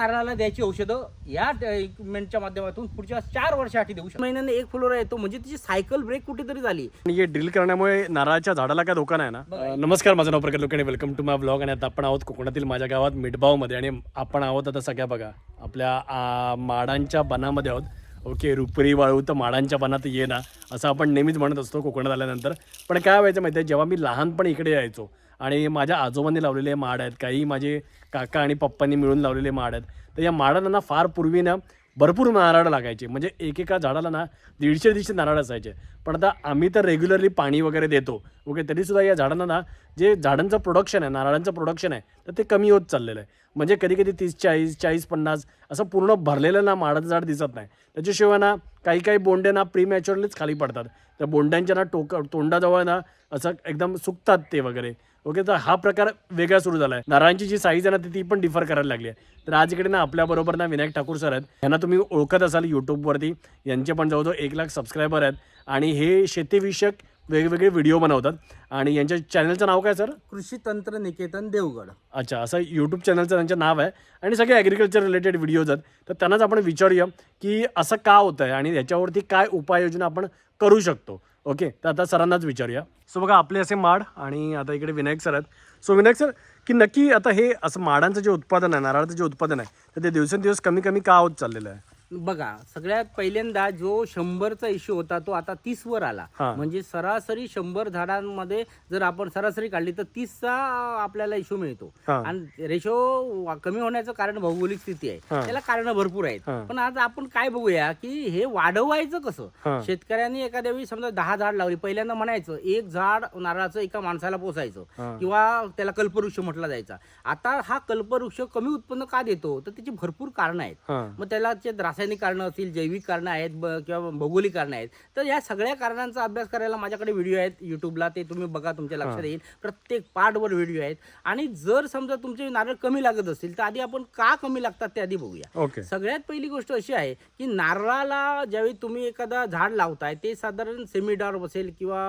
नारळाला द्यायची औषधं या इक्विपमेंटच्या माध्यमातून पुढच्या चार वर्षासाठी देऊ शकतो. महिन्याने एक फुलोरा येतो म्हणजे तिची सायकल ब्रेक कुठेतरी झाली. आणि हे ड्रिल करण्यामुळे नारळाच्या झाडाला काय धोका नाही ना? अं, नमस्कार माझं नाव प्रकाश लोकांनी. वेलकम टू माय ब्लॉग आणि आता आपण आहोत कोकणातील माझ्या गावात मिठबावमध्ये. आणि आपण आहोत आता सगळ्या बघा आपल्या आ, माडांच्या बनामध्ये आहोत. ओके रुपरी वाळू तर माडांच्या बनात ये ना असं आपण नेहमीच म्हणत असतो कोकणात आल्यानंतर. पण काय व्हायचं माहिती आहे जेव्हा मी लहानपणी इकडे यायचो आणि माझ्या आजोबांनी लावलेले माड आहेत काही माझे काका आणि पप्पांनी मिळून लावलेले माड आहेत. तर या माडांना ना फार पूर्वी ना भरपूर नारळ लागायचे. म्हणजे एकेका झाडाला ना दीडशे दीडशे नारळ असायचे. पण आता आम्ही तर रेग्युलरली पाणी वगैरे देतो. ओके तरीसुद्धा या झाडांना ना जे झाडांचं प्रोडक्शन आहे नारळांचं प्रोडक्शन आहे तर ते कमी होत चाललेलं आहे. म्हणजे कधी कधी तीस चाळीस चाळीस पन्नास असं पूर्ण भरलेलं ना माडाचं झाड दिसत नाही. त्याच्याशिवाय ना काही काही बोंडे ना प्रीमॅच्युअरलीच खाली पडतात. त्या बोंड्यांच्या ना टोक तोंडाजवळ ना असं एकदम सुकतात ते वगैरे. ओके तर हा प्रकार वेगळा सुरू झाला आहे नारायणची जी साईज आहे ना ती ती पण डिफर करायला लागली आहे. तर आज इकडे ना आपल्याबरोबर ना विनायक ठाकूर सर आहेत. यांना तुम्ही ओळखत असाल यूट्यूबवरती यांचे पण जवळजवळ एक लाख सबस्क्रायबर आहेत. आणि हे शेतीविषयक वेगवेगळे व्हिडिओ बनवतात. आणि यांच्या चॅनलचं नाव काय सर कृषी तंत्र निकेतन देवगड. अच्छा असं यूट्यूब चॅनलचं त्यांचं नाव आहे. आणि सगळे ॲग्रिकल्चर रिलेटेड व्हिडिओज आहेत. तर त्यांनाच आपण विचारूया की असं का होतं आहे आणि याच्यावरती काय उपाययोजना आपण करू शकतो. ओके तर आता सरांनाच विचारूया. सो बघा आपले असे माड आणि आता इकडे विनायक सर आहेत. सो विनायक सर की नक्की आता हे असं माडांचं जे उत्पादन आहे नारळाचं जे उत्पादन आहे तर ते दिवसेंदिवस कमी कमी का होत चाललेलं आहे? बघा सगळ्यात पहिल्यांदा जो शंभरचा इश्यू होता तो आता तीस वर आला हा. म्हणजे सरासरी शंभर झाडांमध्ये जर आपण सरासरी काढली तर तीसचा आपल्याला इश्यू मिळतो हा. आणि रेशो कमी होण्याचं कारण भौगोलिक स्थिती आहे. त्याला कारण भरपूर आहेत. पण आज आपण काय बघूया की हे वाढवायचं हा. कसं शेतकऱ्यांनी एखाद्या वेळी समजा दहा झाड लावली पहिल्यांदा म्हणायचं एक झाड नारळाचं एका माणसाला हा. पोसायचं किंवा त्याला कल्पवृक्ष म्हटला जायचा आता हा कल्पवृक्ष कमी उत्पन्न का देतो तर त्याची भरपूर कारणं आहेत हां मग त्याला जे रासायनिक कारणं असतील जैविक कारणं आहेत ब- किंवा भौगोलिक कारणं आहेत तर या सगळ्या कारणांचा अभ्यास करायला माझ्याकडे व्हिडिओ आहेत युट्यूबला ते तुम्ही बघा तुमच्या लक्षात येईल. प्रत्येक पार्टवर व्हिडिओ आहेत. आणि जर समजा तुमचे नारळ कमी लागत असतील तर आधी आपण का कमी लागतात ते आधी बघूया. ओके. सगळ्यात पहिली गोष्ट अशी आहे की नारळाला ज्यावेळी तुम्ही एखादा झाड लावताय ते साधारण सेमीडार असेल किंवा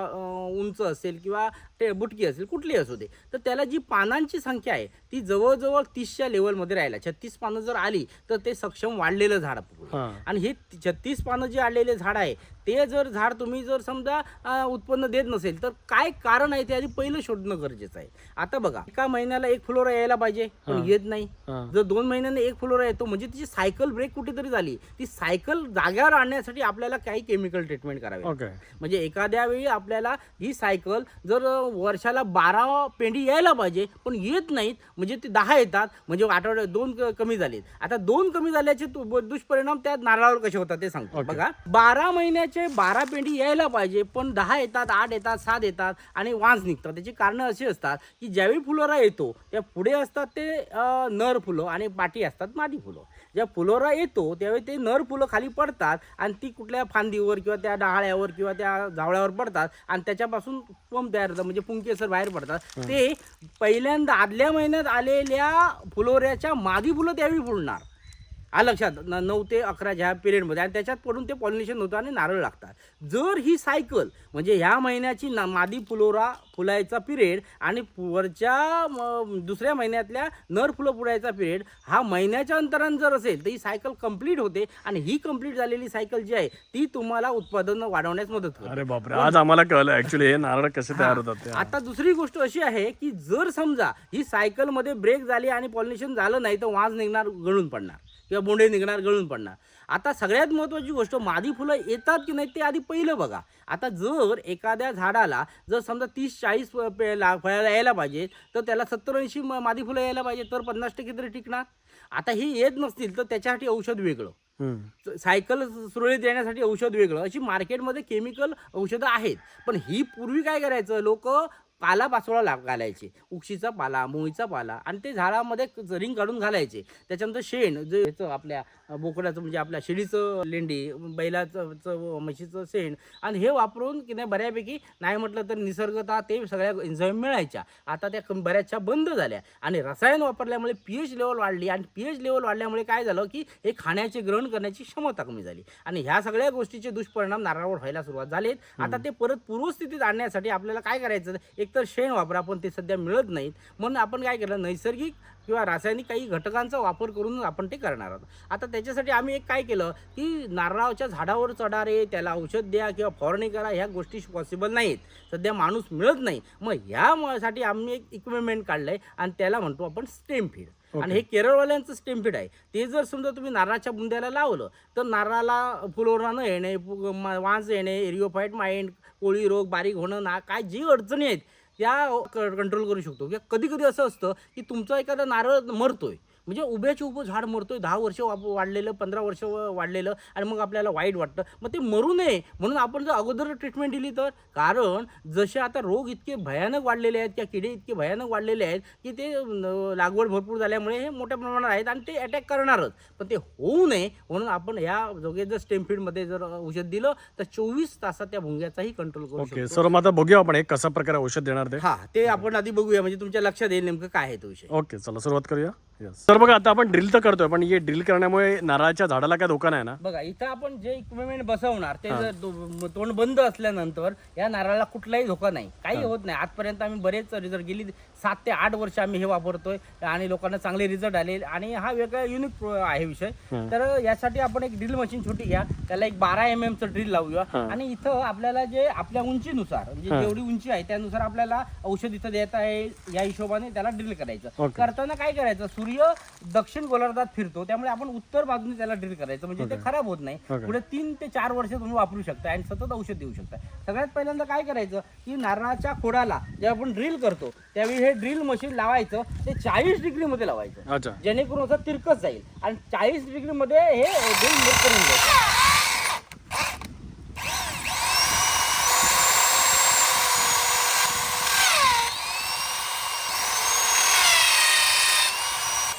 उंच असेल किंवा ते बुटकी असेल कुठली असू दे तर त्याला जी पानांची संख्या आहे ती जवळजवळ तीसच्या लेवलमध्ये राहिला छत्तीस पानं जर आली तर ते सक्षम वाढलेलं झाड. हां. आणि हे छत्तीस पानं जे आलेले झाड आहे ते जर झाड तुम्ही जर समजा अं, उत्पन्न देत नसेल तर काय कारण आहे ते आधी पहिलं शोधणं गरजेचं आहे. आता बघा एका महिन्याला एक फ्लोरा यायला पाहिजे पण. येत नाही. हां. जर दोन महिन्याने एक फ्लोरा येतो म्हणजे तिची सायकल ब्रेक कुठेतरी झाली ती सायकल जाग्यावर आणण्यासाठी आपल्याला काही केमिकल ट्रीटमेंट करावी लागते. ओके. म्हणजे एखाद्या वेळी आपल्याला ही सायकल जर वर्षाला बारा पेंडी यायला पाहिजे पण येत नाहीत म्हणजे ते दहा येतात म्हणजे आठवड्यात दोन क- कमी झालेत. आता दोन कमी झाल्याचे तु- ब- दुष्परिणाम त्या नारळावर कसे होतात ते सांगतो. बघा बारा महिन्याचे बारा पेंडी यायला पाहिजे पण दहा येतात आठ येतात सात येतात आणि वांस निघतात. त्याची कारणं अशी असतात की ज्यावेळी फुलोरा येतो त्या पुढे असतात ते नर फुलं आणि पाठी असतात मादी फुलं. ज्या फुलोरा येतो त्यावेळी ते नर फुलं खाली पडतात आणि ती कुठल्या फांदीवर किंवा त्या डहाळ्यावर किंवा त्या झावळ्यावर पडतात आणि त्याच्यापासून पंप तयार होतात म्हणजे पुंकी असं बाहेर पडतात. ते पहिल्यांदा आदल्या महिन्यात आलेल्या फुलोऱ्याच्या मादी फुलं त्यावेळी फुलणार. आ लक्षात न- नऊ ते अकरा ह्या पिरियडमध्ये आणि त्याच्यात पडून ते पॉलिनेशन होतं आणि नारळ लागतात. जर ही सायकल म्हणजे ह्या महिन्याची ना मादी फुलोरा फुलायचा पिरियड आणि वरच्या दुसऱ्या महिन्यातल्या नर फुलं फुलायचा पिरियड हा महिन्याच्या अंतराने जर असेल तर ही सायकल कंप्लीट होते आणि ही कंप्लीट झालेली सायकल जी आहे ती तुम्हाला उत्पादन वाढवण्यास मदत करते अरे बापरे आज आम्हाला कळलं ऍक्च्युली हे नारळ कसे तयार होतात आता दुसरी गोष्ट अशी आहे की जर समजा ही सायकलमध्ये ब्रेक झाली आणि पॉलिनेशन झालं नाही तर वाज निघणार गळून पडणार. किंवा बोंडे निघणार गळून पडणार. आता सगळ्यात महत्त्वाची गोष्ट मादी फुलं येतात की नाही ते आधी पहिलं बघा. आता जर एखाद्या झाडाला जर समजा तीस चाळीस फळायला यायला पाहिजे तर त्याला सत्तर ऐंशी मादी फुलं यायला पाहिजे तर पन्नास टक्के तरी टिकणार. आता ही येत नसतील तर त्याच्यासाठी औषध वेगळं. सायकल सुरळीत येण्यासाठी औषध वेगळं. अशी मार्केटमध्ये केमिकल औषधं आहेत. पण ही पूर्वी काय करायचं लोक पाला पाचोळा ला घालायचे. उक्षीचा पाला मोळीचा पाला आणि ते झाडामध्ये रिंग काढून घालायचे. त्याच्यानंतर शेण जे आपल्या बोकडाचं म्हणजे आपल्या शेळीचं लेंडी बैलाचं चं, म्हशीचं शेण आणि हे वापरून की नाही बऱ्यापैकी नाही म्हटलं तर निसर्गता ते सगळ्या एन्झाईम मिळायच्या. आता त्या बऱ्याचशा बंद झाल्या आणि रसायन वापरल्यामुळे पी एच लेवल वाढली आणि पी एच लेवल वाढल्यामुळे काय झालं की हे खाण्याचे ग्रहण करण्याची क्षमता कमी झाली. आणि ह्या सगळ्या गोष्टीचे दुष्परिणाम नारळावर व्हायला सुरुवात झालेत. आता ते परत पूर्वस्थितीत आणण्यासाठी आपल्याला काय करायचं? एक एकतर शेण वापरा पण ते सध्या मिळत नाहीत. म्हणून आपण काय केलं नैसर्गिक किंवा रासायनिक काही घटकांचा वापर करून आपण ते करणार आहोत. आता त्याच्यासाठी आम्ही एक काय केलं की नारळाच्या झाडावर चढारे त्याला औषध द्या किंवा फवारणी करा ह्या गोष्टी पॉसिबल नाहीत. सध्या माणूस मिळत नाही. मग ह्यासाठी आम्ही एक इक्विपमेंट काढलं आहे आणि त्याला म्हणतो आपण स्टेम फीड आणि हे केरळवाल्यांचं स्टेम फीड आहे. ते जर समजा तुम्ही नारळाच्या बुंद्याला लावलं तर नारळाला फुलोरा न येणे वांज येणे एरिओफाईट माइंड कोळी रोग बारीक होणं ना काय जी अडचणी आहेत या कंट्रोल करू शकतो. म्हणजे किंवा कधी कधी असं असतं की तुमचा एखादा नारळ मरतोय. म्हणजे उभ्याच्या उभं झाड मरतोय दहा वर्ष वाढलेलं पंधरा वर्ष वाढलेलं आणि मग आपल्याला वाईट वाटतं. मग ते मरू नये. म्हणून आपण जर अगोदर ट्रीटमेंट दिली तर कारण जसे आता रोग इतके भयानक वाढलेले आहेत किंवा किडे इतके भयानक वाढलेले आहेत की ते लागवड भरपूर झाल्यामुळे हे मोठ्या प्रमाणात आहेत आणि ते अटॅक करणारच. पण ते होऊ नये. म्हणून आपण ह्या जोगे जर स्टेम फीडमध्ये जर औषध दिलं तर चोवीस तासात त्या भुंग्याचाही कंट्रोल करू ओके सर मग आता बघूया आपण एक कसा प्रकारे औषध देणार ते. हा ते आपण आधी बघूया. म्हणजे तुमच्या लक्षात येईल नेमकं काय आहे तो विषय. ओके चला सुरुवात करूया. सर बघा आता आपण ड्रिल तर करतोय पण हे ड्रिल करण्यामुळे नारळाच्या झाडाला काय धोका नाही ना? बघा इथं आपण जे इक्विपमेंट बसवणार ते जर दो- तोंड बंद असल्यानंतर या नारळाला कुठलाही धोका नाही. काही होत नाही. आजपर्यंत आम्ही बरेच रिझल्ट गेली सात ते आठ वर्ष आम्ही हे वापरतोय आणि लोकांना चांगले रिझल्ट आले. आणि हा वेगळा युनिक आहे विषय. तर यासाठी आपण एक ड्रिल मशीन छोटी घ्या. त्याला एक बारा एम एम चं ड्रिल लावूया. आणि इथं आपल्याला जे आपल्या उंचीनुसार म्हणजे जेवढी उंची आहे त्यानुसार आपल्याला औषध इथं देता येईल या हिशोबाने त्याला ड्रिल करायचं. करताना काय करायचं? सूर्य दक्षिण गोलार्धात फिरतो त्यामुळे आपण उत्तर बाजूने त्याला ड्रिल करायचं म्हणजे ते खराब होत नाही. पुढे तीन ते चार वर्ष तुम्ही वापरू शकता आणि सतत औषध देऊ शकता. सगळ्यात पहिल्यांदा काय करायचं की नारळाच्या खोडाला जेव्हा आपण ड्रिल करतो त्यावेळी हे ड्रिल मशीन लावायचं ते चाळीस डिग्रीमध्ये लावायचं. अच्छा. जेणेकरून असं तिरकत जाईल. आणि चाळीस डिग्रीमध्ये हे ड्रिल करून द्यायचं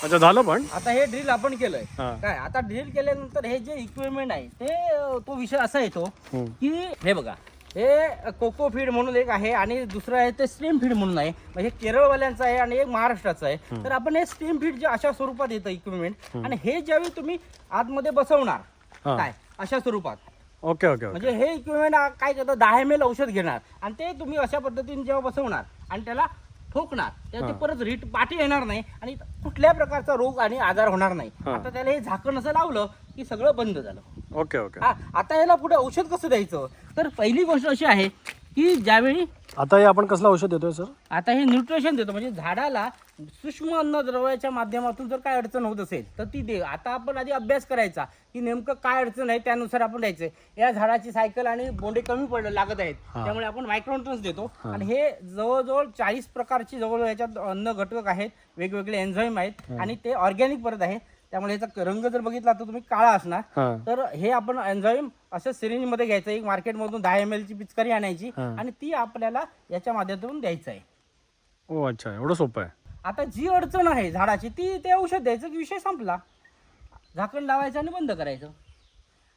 अच्छा झालं पण? आता हे ड्रिल आपण केलंय. हा. काय आता ड्रिल केल्यानंतर हे जे इक्विपमेंट आहे ते अं, तो विषय असा येतो हम्म. की हे बघा हे कोको फीड म्हणून एक आहे आणि दुसरं आहे ते स्टेम फीड म्हणून आहे. म्हणजे हे केरळवाल्यांचं आहे आणि एक महाराष्ट्राचं आहे. तर आपण हे स्टेम फीड जे अशा स्वरूपात येतं इक्विपमेंट आणि हे ज्यावेळी तुम्ही आतमध्ये बसवणार हा. काय अशा स्वरूपात. Okay okay okay. म्हणजे हे इक्विपमेंट काय करतं दहा एम एल औषध घेणार आणि ते तुम्ही अशा पद्धतीने जेव्हा बसवणार आणि त्याला ठोकणार. तेव्हा ते हा. परत रीट पाठी येणार नाही आणि कुठल्या प्रकारचा रोग आणि आजार होणार नाही. आता त्याला हे झाकण असं लावलं की सगळं बंद झालं. Okay okay. हा आता याला पुढे औषध कसं द्यायचं? तर पहिली गोष्ट अशी आहे की ज्यावेळी आता हे आपण कसलं औषध देतोय सर? आता हे न्यूट्रिशन देतो म्हणजे झाडाला सूक्ष्म अन्न द्रव्याच्या माध्यमातून जर काय अडचण होत असेल तर ती दे. आता आपण आधी अभ्यास करायचा की नेमकं काय अडचण आहे त्यानुसार आपण द्यायचं. या झाडाची सायकल आणि बोंडे कमी पडलं लागत आहेत. त्यामुळे आपण मायक्रोन्ट्रन्स देतो. आणि हे जवळजवळ चाळीस प्रकारची जवळ याच्यात अन्न घटक आहेत वेगवेगळे एन्झाईम आहेत आणि ते ऑर्गॅनिक परत आहे. त्यामुळे याचा रंग जर बघितला तर तुम्ही काळा असणार. हां. तर हे आपण एन्झाईम असं सिरिंजमध्ये घ्यायचं. एक मार्केटमधून दहा एम ची पिचकारी आणायची. आणि ती आपल्याला याच्या माध्यमातून द्यायचं आहे. ओ अच्छा. एवढं सोपं आहे. आता जी अडचण आहे झाडाची ती ते औषध द्यायचं की विषय संपला. झाकण लावायचं आणि बंद करायचं.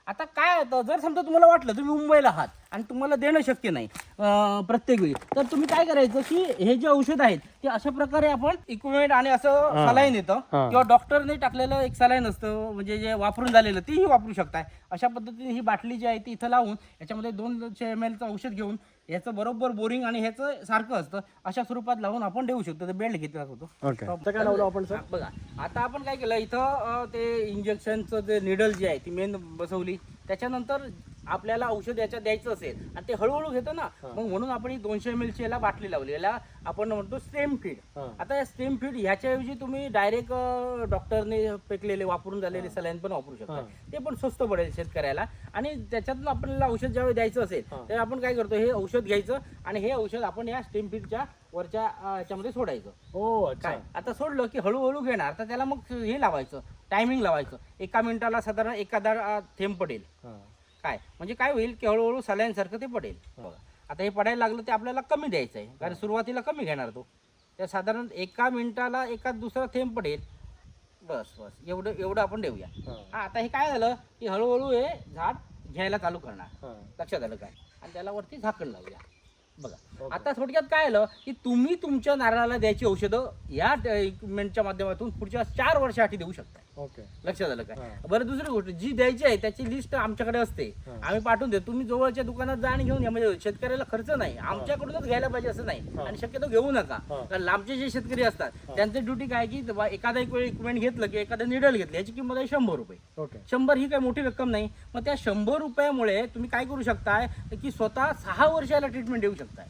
आता काय होतं जर समजा तुम्हाला वाटलं तुम्ही मुंबईला आहात आणि तुम्हाला देणं शक्य नाही अं, प्रत्येक वेळी तर तुम्ही काय करायचं की हे जे औषध आहेत ते अशा प्रकारे आपण इक्विपमेंट आणि असं. सलाईन येतं हा. किंवा डॉक्टरने टाकलेलं एक सलाईन असतं म्हणजे जे वापरून झालेलं तेही वापरू शकताय अशा पद्धतीने ही बाटली जी आहे ती इथं लावून याच्यामध्ये दोनशे एम एलचं औषध घेऊन याचं बरोबर बोरिंग आणि ह्याचं सारखं असतं. अशा स्वरूपात लावून आपण देऊ शकतो. ते बेल्ट घेतला होतो ओके आता काय लावलं आपण सर बघा. आता आपण काय केलं? इथं अं, ते इंजेक्शनचं जे निडल जी आहे ती मेन बसवली. त्याच्यानंतर आपल्याला औषध याच्यात द्यायचं असेल आणि ते हळूहळू घेतं ना मग म्हणून आपण ही दोनशे एम एलची याला बाटली लावली. याला आपण म्हणतो स्टेम फीड हा. आता या स्टेम फीड ह्याच्याऐवजी तुम्ही डायरेक्ट डॉक्टरने पेकलेले वापरून झालेले सलाईन पण वापरू शकता. हा. ते पण स्वस्त पडेल शेतकऱ्याला. आणि त्याच्यातून आपल्याला औषध ज्यावेळी द्यायचं असेल हा. तर आपण काय करतो हे औषध घ्यायचं आणि हे औषध आपण या स्टेम फीडच्या वरच्या याच्यामध्ये सोडायचं. अच्छा. काय? आता सोडलं की हळूहळू घेणार तर त्याला मग हे लावायचं टायमिंग लावायचं. एका मिनिटाला साधारण एखादा थेंब पडेल. हां. काय? म्हणजे काय होईल की हळूहळू सलाईन सारखं ते पडेल. बघा. आता हे पडायला लागलं ते आपल्याला कमी द्यायचं आहे. कारण सुरुवातीला कमी घेणार तो. त्या साधारण एका मिनिटाला एका दुसरा थेंब पडेल. बस बस. एवढं एवढं आपण देऊया. हां. आता हे काय झालं? की हळूहळू हे झाड घ्यायला चालू करणार. लक्षात आलं काय? आणि त्याला वरती झाकण लावूया. बघा. आता थोडक्यात काय आलं? की तुम्ही तुमच्या नारळाला द्यायची औषधं या इक्विपमेंटच्या माध्यमातून पुढच्या चार वर्षासाठी देऊ शकता. ओके. लक्षात आलं काय. बरं दुसरी गोष्ट जी द्यायची आहे त्याची लिस्ट आमच्याकडे असते. आम्ही पाठवून देतो. तुम्ही जवळच्या दुकानात जा आणि घेऊन या. म्हणजे शेतकऱ्याला खर्च नाही. आमच्याकडूनच घ्यायला पाहिजे असं नाही. आणि शक्यतो घेऊ नका. कारण लांबचे जे शेतकरी असतात त्यांची ड्युटी काय की एखादा एक वेळ इक्विपमेंट घेतलं की एखादं निडल घेतलं याची किंमत आहे शंभर रुपये. शंभर ही काही मोठी रक्कम नाही. मग त्या शंभर रुपयामुळे तुम्ही काय करू शकताय की स्वतः सहा वर्षाला ट्रीटमेंट देऊ शकताय.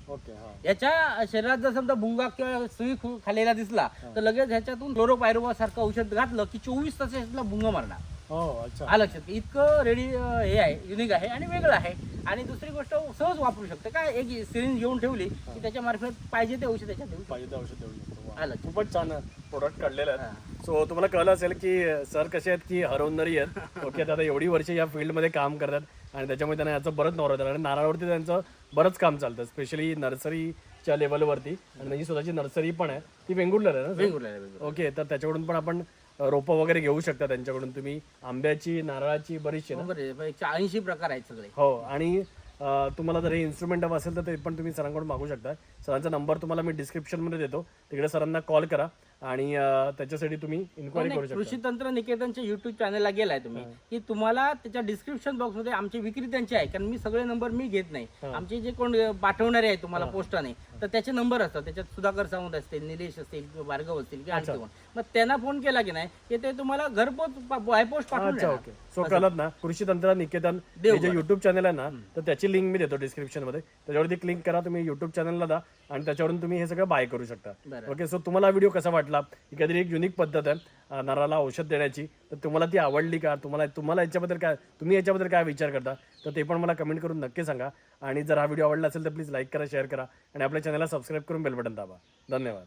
याच्या शरीरात जर समजा भुंगा किंवा सुई खालेला दिसला तर लगेच ह्याच्यातून क्लोरोपायरोवा सारखं औषध घातलं की चोवीस तासाला भुंगा मारणार हो अच्छा हा लक्षात घे. इतकं रेडी हे आहे युनिक आहे आणि वेगळं आहे आणि दुसरी गोष्ट सहज वापरू शकते काय एक सिरिंज घेऊन ठेवली की त्याच्या मार्फत पाहिजे ते औषध त्याच्यात देऊ. पाहिजे ते औषध देऊ शकतो वा. आलं. खूपच छान प्रोडक्ट काढलेले हा. आहेत सो तुम्हाला कळलं असेल की सर कसे आहेत की हरवणारी आहेत ओके आता एवढी वर्ष या फील्डमध्ये काम करतात आणि त्याच्यामुळे त्यांना याचं बरंच नॉलेज आहे आणि नारळावरती त्यांचं बरंच काम चालतं स्पेशली नर्सरीच्या लेवलवरती आणि त्यांची स्वतःची नर्सरी पण आहे ती वेंगुर्ल्याला आहे ना आहे. ओके तर त्याच्याकडून पण आपण रोपं वगैरे घेऊ शकता त्यांच्याकडून. तुम्ही आंब्याची नारळाची बरीचशी ना? बरोबर एकशे ऐंशी प्रकार आहेत सगळे. हो आणि अ, तुम्हाला जर हे इन्स्ट्रुमेंट हवं असेल तर ते पण तुम्ही सरांकडून मागू शकता. सरांचा नंबर तुम्हाला मी डिस्क्रिप्शनमध्ये देतो. तिकडे सरांना कॉल करा आणि त्याच्यासाठी तुम्ही इन्क्वायरी करू शकता. कृषी तंत्र निकेतनच्या युट्यूब चॅनलला गेलाय तुम्ही. की तुम्हाला त्याच्या डिस्क्रिप्शन बॉक्समध्ये आमचे विक्रेत्यांचे आहे. कारण मी सगळे नंबर मी घेत नाही. आमचे जे कोण पाठवणारे आहेत तुम्हाला पोस्टाने तर त्याचे नंबर असतात. त्याच्यात सुधाकर सावंत असतील निलेश असतील किंवा भार्गव असतील किंवा आणखी कोण. मग त्यांना फोन केला की नाही की ते तुम्हाला घरपोच बाय पोस्ट पाठवून सो कळत ना कृषी तंत्र निकेतन. जे युट्यूब चॅनल आहे ना तर त्याची लिंक मी देतो डिस्क्रिप्शनमध्ये. त्याच्यावरती क्लिक करा तुम्ही युट्यूब चॅनलला जा. आणि त्याच्यावरून तुम्ही हे सगळं बाय करू शकता. ओके सो तुम्हाला व्हिडिओ कसा वाटला? ही काहीतरी एक युनिक पद्धत आहे नराला औषध देण्याची. तर तुम्हाला ती आवडली का? तुम्हाला तुम्हाला याच्याबद्दल काय तुम्ही याच्याबद्दल काय विचार करता? तर ते पण मला कमेंट करून नक्की सांगा. आणि जर हा व्हिडिओ आवडला असेल तर प्लीज लाईक करा शेअर करा. आणि आपल्या चॅनलला सबस्क्राईब करून बेल बटन दाबा. धन्यवाद.